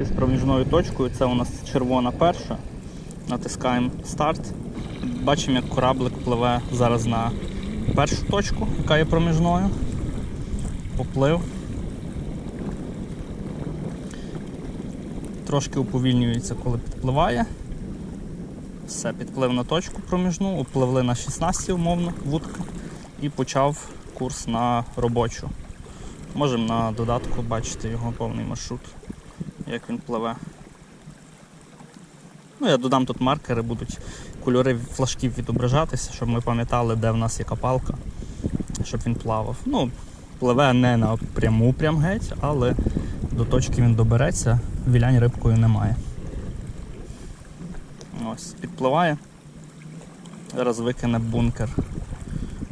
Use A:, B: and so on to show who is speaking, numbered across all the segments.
A: З проміжною точкою це у нас червона перша. Натискаємо старт. Бачимо, як кораблик пливе зараз на першу точку, яка є проміжною. Поплив. Трошки уповільнюється, коли підпливає. Все, підплив на точку проміжну, upливли на 16 умовно вудка і почав курс на робочу. Можемо на додатку бачити його повний маршрут, як він пливе. Ну, я додам тут маркери, будуть кольори флажків відображатися, щоб ми пам'ятали, де в нас є копалка, щоб він плавав. Ну, пливе не на пряму прям геть, але до точки він добереться, вілянь рибкою немає. Ось, підпливає. Зараз викине бункер.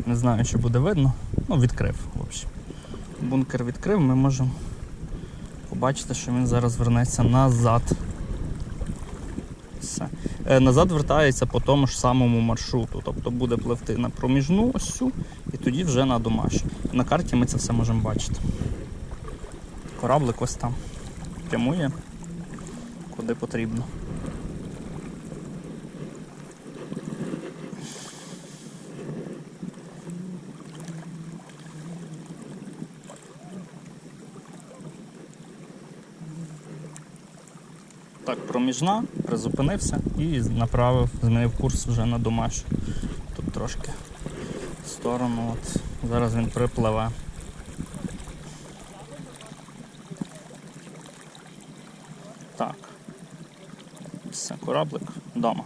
A: Не знаю, чи буде видно. Ну, відкрив, в общем. Бункер відкрив, ми можемо побачити, що він зараз вернеться назад. Все. Е, Назад вертається по тому ж самому маршруту. Тобто буде пливти на проміжну ось цю і тоді вже на домашню. На карті ми це все можемо бачити. Кораблик ось там прямує, куди потрібно. Так, проміжна, призупинився і направив, змінив курс вже на домашню. Тут трошки в сторону. От. Зараз він припливе. Так. Все, кораблик вдома.